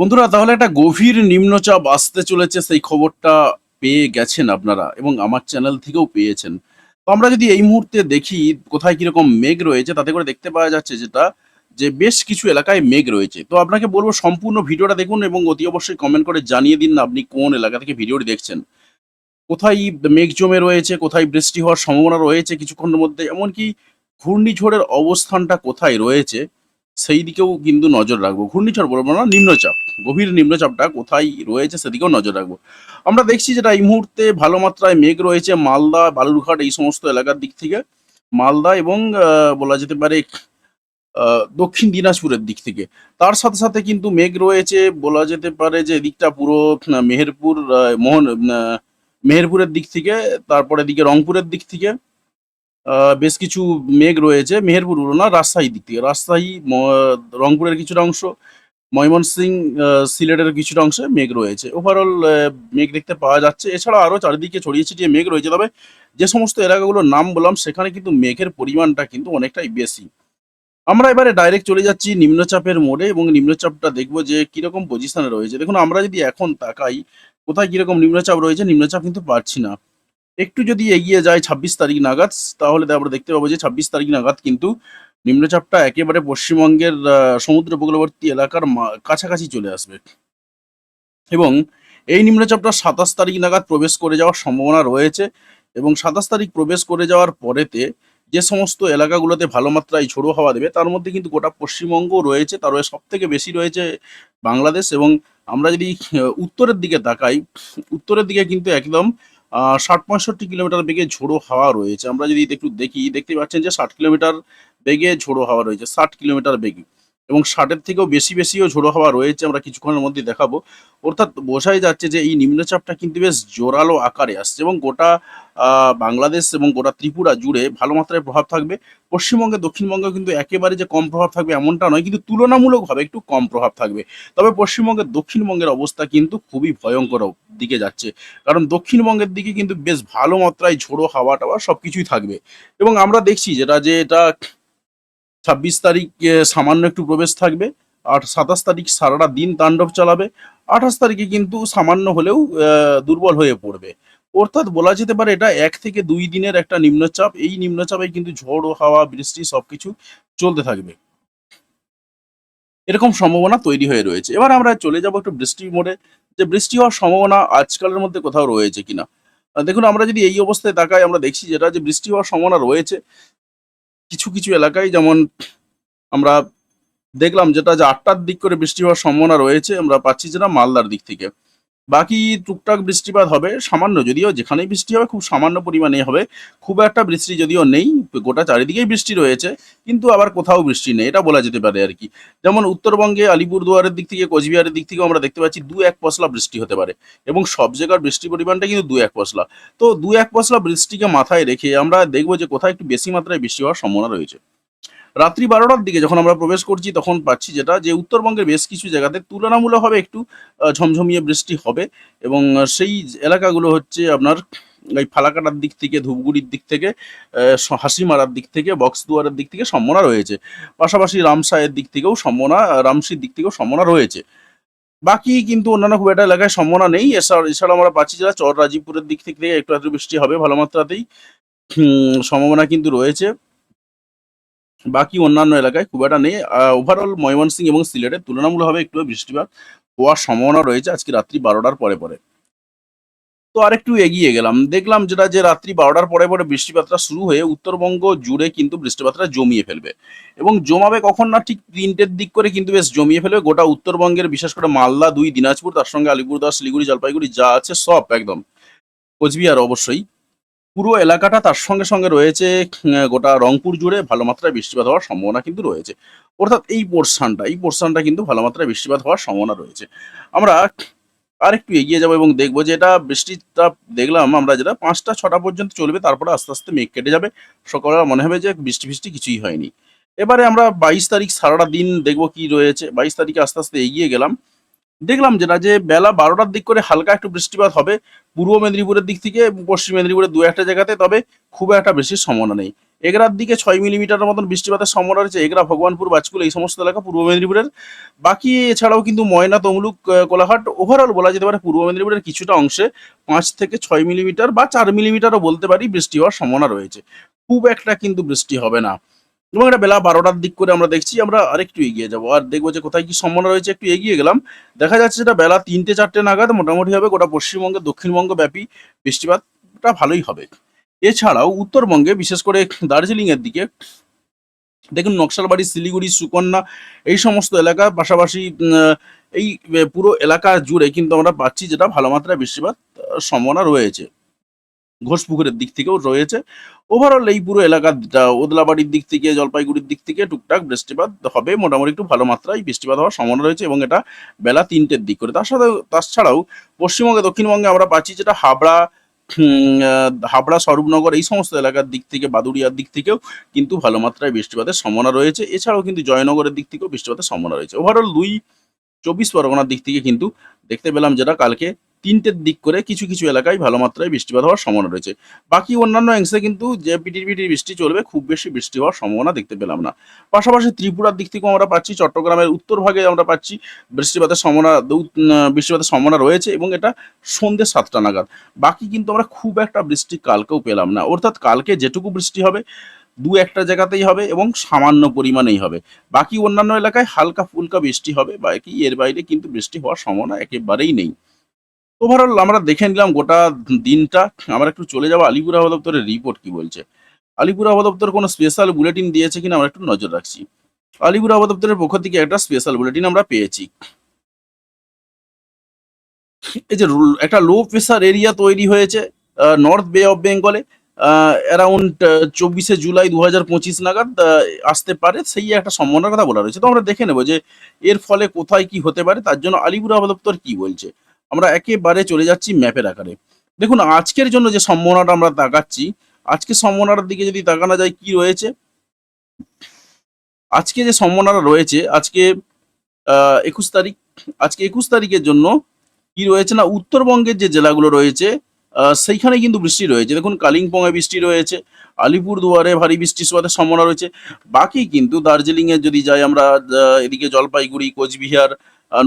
বন্ধুরা, তাহলে একটা গভীর নিম্নচাপ আসতে চলেছে, সেই খবরটা পেয়ে গেছেন আপনারা এবং আমার চ্যানেল থেকেও পেয়েছেন। তো আমরা যদি এই মুহূর্তে দেখি কোথায় কীরকম মেঘ রয়েছে, তাতে করে দেখতে পাওয়া যাচ্ছে যেটা, যে বেশ কিছু এলাকায় মেঘ রয়েছে। তো আপনাকে বলব, সম্পূর্ণ ভিডিওটা দেখুন এবং অতি অবশ্যই কমেন্ট করে জানিয়ে দিন আপনি কোন এলাকা থেকে ভিডিওটি দেখছেন। কোথায় মেঘ জমে রয়েছে, কোথায় বৃষ্টি হওয়ার সম্ভাবনা রয়েছে কিছুক্ষণের মধ্যে, এমনকি ঘূর্ণিঝড়ের অবস্থানটা কোথায় রয়েছে সেই দিকেও কিন্তু নজর রাখব। ঘূর্ণিঝড় বলব না, নিম্নচাপ। গভীর নিম্নচাপটা কোথায় রয়েছে সেদিকেও নজর রাখব। আমরা দেখছি যেটা এই মুহূর্তে ভালো মাত্রায় মেঘ রয়েছে, মালদা, বালুরঘাট এই সমস্ত এলাকার দিক থেকে। মালদা এবং বলা যেতে পারে দক্ষিণ দিনাজপুরের দিক থেকে। তার সাথে সাথে কিন্তু মেঘ রয়েছে, বলা যেতে পারে যে এদিকটা পুরো মেহেরপুর মোহন মেহেরপুরের দিক থেকে, তারপরে এদিকে রংপুরের দিক থেকে। বেশ কিছু মেঘ রয়েছে, মেহেরপুর না রাজশাহীর দিক থেকে। রাজশাহী রংপুরের কিছুটা অংশ, ময়মনসিং সিলেটের কিছুটা অংশে মেঘ রয়েছে। ওভারঅল মেঘ দেখতে পাওয়া যাচ্ছে। এছাড়া আরও চারিদিকে ছড়িয়ে ছিটিয়ে মেঘ রয়েছে, তবে যে সমস্ত এলাকাগুলোর নাম বললাম, সেখানে কিন্তু মেঘের পরিমাণটা কিন্তু অনেকটাই বেশি। আমরা এবারে ডাইরেক্ট চলে যাচ্ছি নিম্নচাপের মোড়ে এবং নিম্নচাপটা দেখব যে কীরকম পজিশনে রয়েছে। দেখুন, আমরা যদি এখন তাকাই, কোথায় কীরকম নিম্নচাপ রয়েছে, নিম্নচাপ কিন্তু পাচ্ছি না। একটু যদি এগিয়ে যায় ছাব্বিশ তারিখ নাগাদ, তাহলে আমরা দেখতে পাবো যে ছাব্বিশ তারিখ নাগাদ কিন্তু নিম্নচাপটা একেবারে পশ্চিমবঙ্গের সমুদ্র উপকূলবর্তী এলাকার কাছাকাছি চলে আসবে। এবং এই নিম্নচাপটা সাতাশ তারিখ নাগাদ প্রবেশ করে যাওয়ার সম্ভাবনা রয়েছে এবং সাতাশ তারিখ প্রবেশ করে যাওয়ার পরেতে যে সমস্ত এলাকাগুলোতে ভালো মাত্রায় ঝোড়ো হাওয়া দেবে, তার মধ্যে কিন্তু গোটা পশ্চিমবঙ্গ রয়েছে, তার সব থেকে বেশি রয়েছে বাংলাদেশ এবং আমরা যদি উত্তরের দিকে তাকাই, উত্তরের দিকে কিন্তু একদম ষাট পঁয়ষট্টি কিলোমিটার বেগে ঝোড়ো হাওয়া রয়েছে। আমরা যদি একটু দেখি, দেখতে পাচ্ছেন যে ষাট কিলোমিটার বেগে ঝোড়ো হাওয়া রয়েছে, ষাট কিলোমিটার বেগে। এবং ষাটের থেকেও বেশি বেশিও ঝোড়ো হাওয়া রয়েছে, আমরা কিছুক্ষণের মধ্যে দেখাবো। অর্থাৎ বোঝাই যাচ্ছে যে এই নিম্নচাপটা কিন্তু বেশ জোরালো আকারে আসছে এবং গোটা বাংলাদেশ এবং গোটা ত্রিপুরা জুড়ে ভালো মাত্রায় প্রভাব থাকবে। পশ্চিমবঙ্গে দক্ষিণবঙ্গে কিন্তু একেবারে যে কম প্রভাব থাকবে এমনটা নয়, কিন্তু তুলনামূলকভাবে একটু কম প্রভাব থাকবে। তবে পশ্চিমবঙ্গের দক্ষিণবঙ্গের অবস্থা কিন্তু খুবই ভয়ঙ্কর দিকে যাচ্ছে। কারণ দক্ষিণবঙ্গের দিকে কিন্তু বেশ ভালো মাত্রায় ঝোড়ো হাওয়া টাওয়া সব কিছুই থাকবে। এবং আমরা দেখছি যেটা, যে এটা ছাব্বিশ তারিখ সামান্য একটু প্রবেশ থাকবে। আর সাতাশ তারিখ সারাটা দিন তাণ্ডব চালাবে। আঠাশ তারিখে কিন্তু সামান্য হলেও দুর্বল হয়ে পড়বে। অর্থাৎ বলা যেতে পারে এটা এক থেকে দুই দিনের একটা নিম্নচাপ। এই নিম্নচাপে কিন্তু ঝড় ও হাওয়া, বৃষ্টি সবকিছু চলতে থাকবে। এরকম সম্ভাবনা তৈরি হয়ে রয়েছে। এবার আমরা চলে যাব একটু বৃষ্টি মোড়ে। যে বৃষ্টি হওয়ার সম্ভাবনা আজকালের মধ্যে কোথাও রয়েছে কিনা? দেখুন, আমরা যদি এই অবস্থায় তাকাই, আমরা দেখছি যেটা যে বৃষ্টি হওয়ার সম্ভাবনা রয়েছে। কিছু কিছু এলাকায় যেমন আমরা দেখলাম যেটা যে আটটার দিক করে বৃষ্টি হওয়ার সম্ভাবনা রয়েছে, আমরা পাচ্ছি যেটা মালদার দিক থেকে। বাকি টুকটাক বৃষ্টিপাত হবে, সামান্য যদিও যেখানেই বৃষ্টি হবে খুব সামান্য পরিমাণে হবে। খুব একটা বৃষ্টি যদিও নেই, গোটা চারিদিকেই বৃষ্টি রয়েছে, কিন্তু আবার কোথাও বৃষ্টি নেই, এটা বলা যেতে পারে আর কি। যেমন উত্তরবঙ্গে আলিপুরদুয়ারের দিক থেকে, কোচবিহারের দিক থেকেও আমরা দেখতে পাচ্ছি দু এক পশলা বৃষ্টি হতে পারে এবং সব জায়গার বৃষ্টি পরিমাণটা কিন্তু দু এক পশলা। তো দু এক পশলা বৃষ্টিকে মাথায় রেখে আমরা দেখব যে কোথায় একটু বেশি মাত্রায় বৃষ্টি হওয়ার সম্ভাবনা রয়েছে। রাত্রি বারোটার দিকে যখন আমরা প্রবেশ করছি, তখন পাচ্ছি যেটা যে উত্তরবঙ্গের বেশ কিছু জায়গাতে তুলনামূলকভাবে একটু ঝমঝমিয়ে বৃষ্টি হবে এবং সেই এলাকাগুলো হচ্ছে আপনার, এই ফালাকাটার দিক থেকে, ধূপগুড়ির দিক থেকে হাসিমারার দিক থেকে, বক্সদুয়ারের দিক থেকে সম্ভাবনা রয়েছে। পাশাপাশি রামসায়ের দিক থেকেও সম্ভাবনা রামসির দিক থেকেও সম্ভাবনা রয়েছে। বাকি কিন্তু অন্যান্য খুব একটা এলাকায় সম্ভাবনা নেই। এছাড়া এছাড়া আমরা পাচ্ছি যেটা চর, রাজীবপুরের দিক থেকে একটু একটু বৃষ্টি হবে ভালো মাত্রাতেই। সম্ভাবনা কিন্তু রয়েছে। বাকি অন্যান্য এলাকায় খুব একটা নেই। ওভারঅল ময়মনসিং এবং সিলেটের তুলনামূলকভাবে একটু বৃষ্টিপাত হওয়ার সম্ভাবনা রয়েছে আজকে রাত্রি বারোটার পরে পরে। তো আরেকটু এগিয়ে গেলাম। দেখলাম যেটা যে রাত্রি বারোটার পরে পরে বৃষ্টিপাতটা শুরু হয়ে উত্তরবঙ্গ জুড়ে কিন্তু বৃষ্টিপাতটা জমিয়ে ফেলবে। এবং জমাবে কখন না ঠিক তিনটের দিক করে কিন্তু বেশ জমিয়ে ফেলবে। গোটা উত্তরবঙ্গের বিশেষ করে মালদা, দুই দিনাজপুর, তার সঙ্গে আলিপুরদাস শিলিগুড়ি, জলপাইগুড়ি যা আছে সব একদম কোচবিহার অবশ্যই। পুরো এলাকাটা তার সঙ্গে সঙ্গে রয়েছে গোটা রংপুর জুড়ে ভালো মাত্রায় বৃষ্টিপাত হওয়ার সম্ভাবনা কিন্তু রয়েছে। অর্থাৎ এই পোর্শনটা এই পোর্শনটা কিন্তু ভালো মাত্রায় বৃষ্টিপাত হওয়ার সম্ভাবনা রয়েছে। আমরা আর একটু এগিয়ে যাব এবং দেখব যে এটা বৃষ্টিটা দেখলাম আমরা যেটা পাঁচটা, ছটা পর্যন্ত চলবে, তারপরে আস্তে আস্তে মেঘ কেটে যাবে। সকালবেলা মনে হবে যে বৃষ্টি ফিষ্টি কিছুই হয়নি। এবারে আমরা বাইশ তারিখ সারাটা দিন দেখব কি রয়েছে। বাইশ তারিখে আস্তে আস্তে এগিয়ে গেলাম। দেখলাম যেটা যে বেলা বারোটার দিক করে হালকা একটু বৃষ্টিপাত হবে পূর্ব মেদিনীপুরের দিক থেকে পশ্চিম মেদিনীপুরের দু একটা জায়গাতে, তবে খুব একটা বেশি সম্ভাবনা নেই। এগরার দিকে ছয় মিলিমিটারের মতন বৃষ্টিপাতের সম্ভাবনা রয়েছে, এগরা, ভগবানপুর, বাজকুল এই সমস্ত এলাকা পূর্ব মেদিনীপুরের। বাকি এছাড়াও কিন্তু ময়না, তমলুক কোলাঘাট ওভারঅল বলা যেতে পারে পূর্ব মেদিনীপুরের কিছুটা অংশে পাঁচ থেকে ছয় মিলিমিটার বা চার মিলিমিটারও বলতে পারি বৃষ্টি হওয়ার সম্ভাবনা রয়েছে। খুব একটা কিন্তু বৃষ্টি হবে না। এবং এটা বেলা বারোটার দিক করে আমরা দেখছি আমরা আরেকটু এগিয়ে যাব। আর দেখব যে কোথায় কি সম্ভাবনা রয়েছে, একটু এগিয়ে গেলাম। দেখা যাচ্ছে যেটা বেলা তিনটে, চারটে নাগাদ মোটামুটি হবে গোটা পশ্চিমবঙ্গে দক্ষিণবঙ্গ ব্যাপী বৃষ্টিপাতটা ভালোই হবে। এছাড়াও উত্তরবঙ্গে বিশেষ করে দার্জিলিং এর দিকে দেখুন নকশালবাড়ি, শিলিগুড়ি, সুকন্যা এই সমস্ত এলাকা পাশাপাশি এই পুরো এলাকা জুড়ে কিন্তু আমরা পাচ্ছি যেটা ভালো মাত্রায় বৃষ্টিপাত সম্ভাবনা রয়েছে। ঘোষপুকুরের দিক থেকেও রয়েছে। ওভারঅল এই পুরো এলাকাটা ওদলাবাড়ির দিক থেকে, জলপাইগুড়ির দিক থেকে টুকটাক বৃষ্টিপাত হবে। মোটামুটি একটু ভালো মাত্রায় বৃষ্টিপাত হওয়ার সম্ভাবনা রয়েছে এবং এটা বেলা তিনটের দিক করে। তার সাথে তাছাড়াও পশ্চিমবঙ্গে, দক্ষিণবঙ্গে আমরা পাচ্ছি যেটা হাবড়া হাবড়া, স্বরূপনগর এই সমস্ত এলাকার দিক থেকে, বাদুড়িয়ার দিক থেকেও কিন্তু ভালো মাত্রায় বৃষ্টিপাতের সম্ভাবনা রয়েছে। এছাড়াও কিন্তু জয়নগরের দিক থেকেও বৃষ্টিপাতের সম্ভাবনা রয়েছে। ওভারঅল দুই চব্বিশ পরগনার দিক থেকে কিন্তু দেখতে পেলাম যেটা কালকে তিনটের দিক করে কিছু কিছু এলাকায় ভালো মাত্রায় বৃষ্টিপাত হওয়ার সম্ভাবনা রয়েছে। বাকি অন্যান্য অংশে কিন্তু যে পিটির পিটির বৃষ্টি চলবে, খুব বেশি বৃষ্টি হওয়ার সম্ভাবনা দেখতে পেলাম না। পাশাপাশি ত্রিপুরার দিক থেকেও আমরা পাচ্ছি, চট্টগ্রামের উত্তর ভাগে আমরা পাচ্ছি বৃষ্টিপাতের সম্ভাবনা বৃষ্টিপাতের সম্ভাবনা রয়েছে এবং এটা সন্ধ্যে সাতটা নাগাদ। বাকি কিন্তু আমরা খুব একটা বৃষ্টি কালকেও পেলাম না। অর্থাৎ কালকে যেটুকু বৃষ্টি হবে, দু একটা জায়গাতেই হবে এবং সামান্য পরিমাণেই হবে। বাকি অন্যান্য এলাকায় হালকা ফুলকা বৃষ্টি হবে, বাকি এর বাইরে কিন্তু বৃষ্টি হওয়ার সম্ভাবনা একেবারেই নেই। ওভারঅল আমরা দেখে নিলাম গোটা দিনটা। আমরা একটু চলে যাব আলিপুর আবহাওয়া দপ্তরের রিপোর্ট কি বলছে। আলিপুর আবহাওয়া দপ্তর কোনো স্পেশাল বুলেটিন দিয়েছে কিনা আমরা একটু নজর রাখছি। আলিপুর আবহাওয়া দপ্তরের পক্ষ থেকে একটা স্পেশাল বুলেটিন আমরা পেয়েছি। এই যে একটা লো প্রেসার এরিয়া তৈরি হয়েছে নর্থ বে অফ বেঙ্গলে অ্যারাউন্ড চব্বিশে জুলাই দু হাজার পঁচিশ নাগাদ আসতে পারে, সেই একটা সম্ভাবনার কথা বলা রয়েছে। তো আমরা দেখে নেব যে এর ফলে কোথায় কি হতে পারে, তার জন্য আলিপুর আবহাওয়া দপ্তর কি বলছে। আমরা একেবারে চলে যাচ্ছি ম্যাপের আকারে। দেখুন, আজকের জন্য যে সম্ভাবনাটা আমরা তাকাচ্ছি আজকে সম্ভাবনাটার দিকে যদি তাকানো যায়, কি রয়েছে? আজকে যে সম্ভাবনাটা রয়েছে, আজকে একুশ তারিখ, আজকে একুশ তারিখের জন্য কি রয়েছে না, উত্তরবঙ্গের যে জেলাগুলো রয়েছে সেইখানে কিন্তু বৃষ্টি রয়েছে। দেখুন, কালিম্পংয়ে বৃষ্টি রয়েছে আলিপুর দুয়ারে ভারী বৃষ্টির সাথে সম্ভাবনা রয়েছে। বাকি কিন্তু দার্জিলিং এ যদি যাই আমরা এদিকে জলপাইগুড়ি, কোচবিহার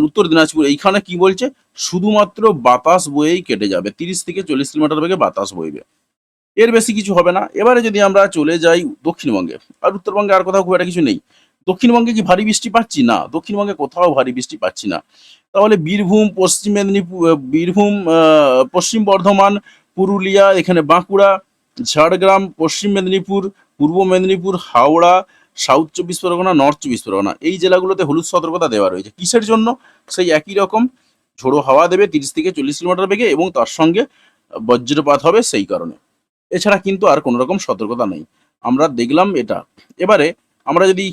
উত্তর দিনাজপুর, এইখানে কি বলছে? শুধুমাত্র বাতাস বয়েই কেটে যাবে, তিরিশ থেকে চল্লিশ কিলোমিটার বেগে বাতাস বইবে। এর বেশি কিছু হবে না। এবারে যদি আমরা চলে যাই দক্ষিণবঙ্গে, আর উত্তরবঙ্গে আর কোথাও খুব একটা কিছু নেই। দক্ষিণবঙ্গে কি ভারী বৃষ্টি পাচ্ছি? না, দক্ষিণবঙ্গে কোথাও ভারী বৃষ্টি পাচ্ছি না। তাহলে বীরভূম, পশ্চিম মেদিনীপুর বীরভূম পশ্চিম বর্ধমান, পুরুলিয়া, এখানে বাঁকুড়া, ঝাড়গ্রাম, পশ্চিম মেদিনীপুর, পূর্ব মেদিনীপুর, হাওড়া, সাউথ চব্বিশ পরগনা, নর্থ চব্বিশ পরগনা। এই জেলাগুলোতে হলুদ সতর্কতা দেওয়া রয়েছে। কিসের জন্য? সেই একই রকম ঝোড়ো হাওয়া দেবে তিরিশ থেকে চল্লিশ কিলোমিটার বেগে এবং তার সঙ্গে বজ্রপাত হবে সেই কারণে। এছাড়া কিন্তু আর কোনো রকম সতর্কতা নেই। আমরা দেখলাম এটা। এবারে আমরা যদি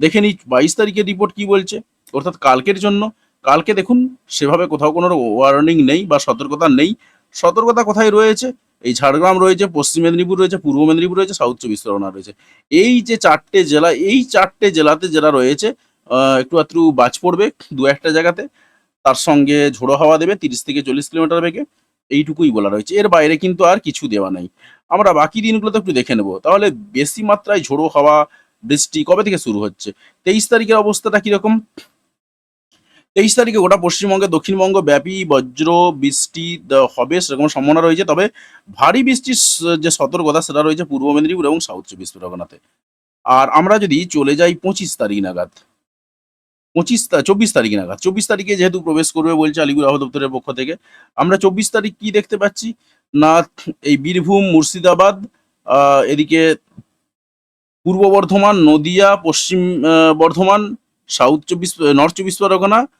দেখে নিই বাইশ তারিখের রিপোর্ট কি বলছে, অর্থাৎ কালকের জন্য কালকে দেখুন, সেভাবে কোথাও কোনো ওয়ার্নিং নেই বা সতর্কতা নেই। সতর্কতা কোথায় রয়েছে? এই ঝাড়গ্রাম রয়েছে, পশ্চিম মেদিনীপুর রয়েছে, পূর্ব মেদিনীপুর রয়েছে সাউথ চব্বিশ পরগনা রয়েছে। এই যে চারটে জেলা, এই চারটে জেলাতে যারা রয়েছে একটু আত্রু বাজ পড়বে দু একটা জায়গাতে। তার সঙ্গে ঝোড়ো হাওয়া দেবে তিরিশ থেকে চল্লিশ কিলোমিটার বেগে। এইটুকুই বলা রয়েছে। এর বাইরে কিন্তু আর কিছু দেওয়া নাই। আমরা বাকি দিনগুলোতে একটু দেখে নেব। তাহলে বেশি মাত্রায় ঝোড়ো হাওয়া, বৃষ্টি কবে থেকে শুরু হচ্ছে? তেইশ তারিখের অবস্থাটা কীরকম? তেইশ তারিখে গোটা পশ্চিমবঙ্গে দক্ষিণবঙ্গ ব্যাপী বজ্র বৃষ্টি হবে সেরকম সম্ভাবনা রয়েছে। তবে ভারী বৃষ্টির যে সতর্কতা সেটা রয়েছে পূর্ব মেদিনীপুর এবং সাউথ চব্বিশ পরগনাতে। আর আমরা যদি চলে যাই পঁচিশ তারিখ নাগাদ পঁচিশ চব্বিশ তারিখ নাগাদ চব্বিশ তারিখে যেহেতু প্রবেশ করবে বলছে আলিপুর আবহাওয়া দপ্তরের পক্ষ থেকে আমরা চব্বিশ তারিখ কি দেখতে পাচ্ছি? না এই বীরভূম মুর্শিদাবাদ আহ, এদিকে পূর্ব বর্ধমান নদিয়া পশ্চিম বর্ধমান সাউথ চব্বিশ নর্থ চব্বিশ পরগনা আহ,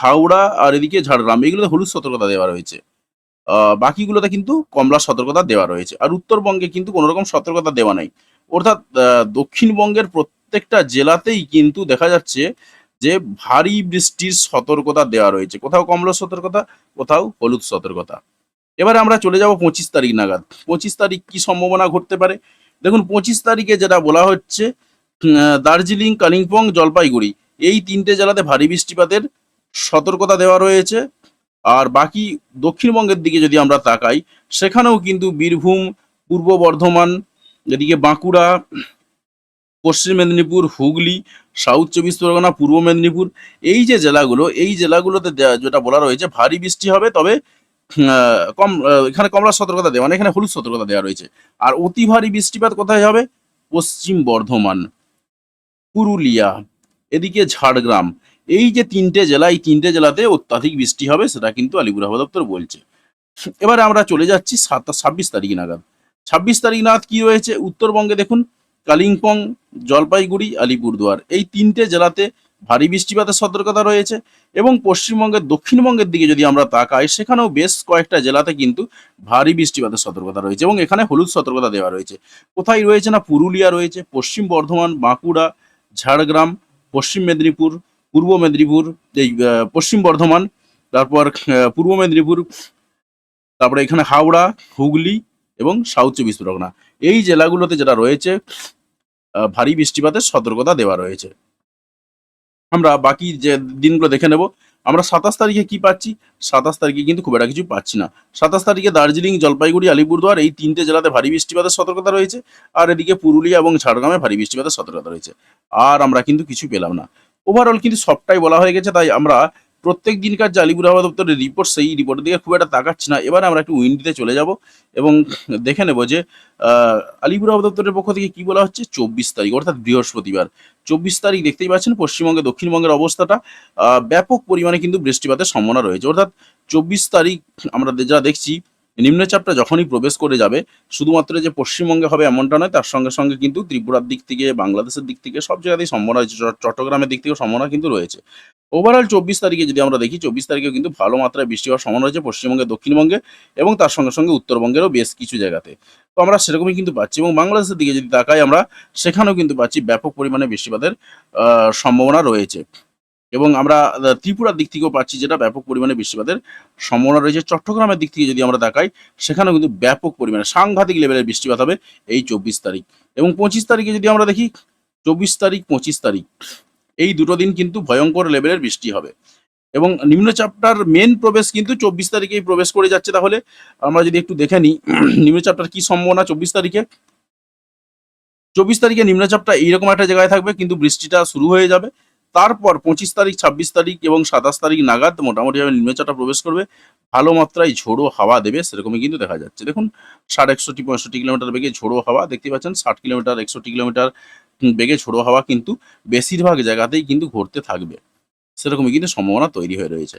হাওড়া আর এদিকে ঝাড়গ্রাম, এগুলোতে হলুদ সতর্কতা দেওয়া রয়েছে। বাকিগুলোতে কিন্তু কমলা সতর্কতা দেওয়া রয়েছে। আর উত্তরবঙ্গে কিন্তু কোনো রকম সতর্কতা দেওয়া নাই। অর্থাৎ দক্ষিণবঙ্গের প্রত্যেকটা জেলাতেই কিন্তু দেখা যাচ্ছে যে ভারী বৃষ্টির সতর্কতা দেওয়া রয়েছে। কোথাও কমলা সতর্কতা, কোথাও হলুদ সতর্কতা। এবারে আমরা চলে যাব পঁচিশ তারিখ নাগাদ। পঁচিশ তারিখ কি সম্ভাবনা ঘটতে পারে? দেখুন, পঁচিশ তারিখে যেটা বলা হচ্ছে দার্জিলিং, কালিম্পং, জলপাইগুড়ি, এই তিনটে জেলাতে ভারী বৃষ্টিপাতের সতর্কতা দেওয়া রয়েছে। আর বাকি দক্ষিণবঙ্গের দিকে যদি আমরা তাকাই, সেখানেও কিন্তু বীরভূম, পূর্ব বর্ধমান, এদিকে বাঁকুড়া, পশ্চিম মেদিনীপুর, হুগলি, সাউথ চব্বিশ পরগনা, পূর্ব মেদিনীপুর, এই যে জেলাগুলো, এই জেলাগুলোতে যেটা বলা রয়েছে, ভারী বৃষ্টি হবে, তবে কম এখানে কমলা সতর্কতা দেওয়া মানে এখানে হলুদ সতর্কতা দেওয়া রয়েছে। আর অতি ভারী বৃষ্টিপাত কোথায় হবে? পশ্চিম বর্ধমান, পুরুলিয়া, এদিকে ঝাড়গ্রাম। এই যে তিনটে জেলা, এই তিনটে জেলাতে অত্যাধিক বৃষ্টি হবে, সেটা কিন্তু আলিপুর আবহাওয়া দপ্তর বলছে। এবারে আমরা চলে যাচ্ছি সাত, ছাব্বিশ তারিখ নাগাদ। ছাব্বিশ তারিখ নাগাদ কি রয়েছে? উত্তরবঙ্গে দেখুন, কালিম্পং, জলপাইগুড়ি, আলিপুরদুয়ার। এই তিনটে জেলাতে ভারী বৃষ্টিপাতের সতর্কতা রয়েছে এবং পশ্চিমবঙ্গের দক্ষিণবঙ্গের দিকে যদি আমরা তাকাই, সেখানেও বেশ কয়েকটা জেলাতে কিন্তু ভারী বৃষ্টিপাতের সতর্কতা রয়েছে এবং এখানে হলুদ সতর্কতা দেওয়া রয়েছে। কোথায় রয়েছে না? পুরুলিয়া রয়েছে, পশ্চিম বর্ধমান, বাঁকুড়া, ঝাড়গ্রাম, পশ্চিম মেদিনীপুর পূর্ব মেদিনীপুর, এই পশ্চিম বর্ধমান, তারপর পূর্ব মেদিনীপুর, তারপরে এখানে হাওড়া, হুগলি এবং সাউথ চব্বিশ পরগনা। এই জেলাগুলোতে যেটা রয়েছে ভারী বৃষ্টিপাতের সতর্কতা দেওয়া রয়েছে। আমরা বাকি যে দিনগুলো দেখে নেব, আমরা সাতাশ তারিখে কি পাচ্ছি? সাতাশ তারিখে কিন্তু খুব একটা কিছু পাচ্ছি না। সাতাশ তারিখে দার্জিলিং, জলপাইগুড়ি, আলিপুরদুয়ার, এই তিনটে জেলাতে ভারী বৃষ্টিপাতের সতর্কতা রয়েছে। আর এদিকে পুরুলিয়া এবং ঝাড়গ্রামে ভারী বৃষ্টিপাতের সতর্কতা রয়েছে। আর আমরা কিন্তু কিছু পেলাম না। ওভারঅল কিন্তু সবটাই বলা হয়ে গেছে, তাই আমরা প্রত্যেক দিনকার যে আলিপুর আবহাওয়া দপ্তরের রিপোর্ট সেই রিপোর্টের দিকে খুব একটা তাকাচ্ছি না। এবার আমরা একটু উইন্ডিতে চলে যাব এবং দেখে নেব যে আলিপুর আবহাওয়া দপ্তরের পক্ষ থেকে কি বলা হচ্ছে? চব্বিশ তারিখ, অর্থাৎ বৃহস্পতিবার। চব্বিশ তারিখ দেখতেই পাচ্ছেন পশ্চিমবঙ্গে, দক্ষিণবঙ্গের অবস্থাটা ব্যাপক পরিমাণে কিন্তু বৃষ্টিপাতের সম্ভাবনা রয়েছে। অর্থাৎ চব্বিশ তারিখ আমরা যা দেখছি নিম্নচাপটা যখনই প্রবেশ করে যাবে, শুধুমাত্র যে পশ্চিমবঙ্গে হবে এমনটা নয়, তার সঙ্গে সঙ্গে কিন্তু ত্রিপুরার দিক থেকে, বাংলাদেশের দিক থেকে, সব জায়গাতেই সম্ভাবনা চট্টগ্রামের দিক থেকেও সম্ভাবনা কিন্তু রয়েছে। ওভারঅল চব্বিশ তারিখে যদি আমরা দেখি, চব্বিশ তারিখেও কিন্তু ভালো মাত্রায় বৃষ্টি হওয়ার সম্ভাবনা রয়েছে পশ্চিমবঙ্গে, দক্ষিণবঙ্গে এবং তার সঙ্গে সঙ্গে উত্তরবঙ্গেরও বেশ কিছু জায়গাতে। তো আমরা সেরকমই কিন্তু পাচ্ছি এবং বাংলাদেশের দিকে যদি তাকাই আমরা, সেখানেও কিন্তু পাচ্ছি ব্যাপক পরিমাণে বৃষ্টিপাতের সম্ভাবনা রয়েছে। এবং আমরা ত্রিপুরার দিক থেকেও পাচ্ছি যেটা ব্যাপক পরিমাণে বৃষ্টিপাতের সম্ভাবনা রয়েছে। চট্টগ্রামের দিক থেকে যদি আমরা তাকাই সেখানেও কিন্তু ব্যাপক পরিমাণে সাংঘাতিক লেভেলের বৃষ্টিপাত হবে এই চব্বিশ তারিখ। এবং পঁচিশ তারিখে যদি আমরা দেখি, চব্বিশ তারিখ, পঁচিশ তারিখ, এই দুটো দিন কিন্তু ভয়ঙ্কর লেভেলের বৃষ্টি হবে। এবং নিম্নচাপটার মেন প্রবেশ কিন্তু চব্বিশ তারিখেই প্রবেশ করে যাচ্ছে তাহলে। আমরা যদি একটু দেখে নিই, নিম্নচাপটার কি সম্ভাবনা চব্বিশ তারিখে? চব্বিশ তারিখে নিম্নচাপটা এইরকম একটা জায়গায় থাকবে, কিন্তু বৃষ্টিটা শুরু হয়ে যাবে। তারপর পঁচিশ তারিখ, ছাব্বিশ তারিখ এবং সাতাশ তারিখ নাগাদ মোটামুটিভাবে নিম্নচাপটা প্রবেশ করবে। ভালো মাত্রায় ঝোড়ো হাওয়া দেবে, সেরকমই কিন্তু দেখা যাচ্ছে। দেখুন, ষাট, একষট্টি, পঁয়ষট্টি কিলোমিটার বেগে ঝোড়ো হাওয়া দেখতে পাচ্ছেন, ষাট কিলোমিটার, একষট্টি কিলোমিটার বেগে ঝোড়ো হাওয়া কিন্তু বেশিরভাগ জায়গাতেই কিন্তু ঘুরতে থাকবে। সেরকমই কিন্তু সম্ভাবনা তৈরি হয়ে রয়েছে।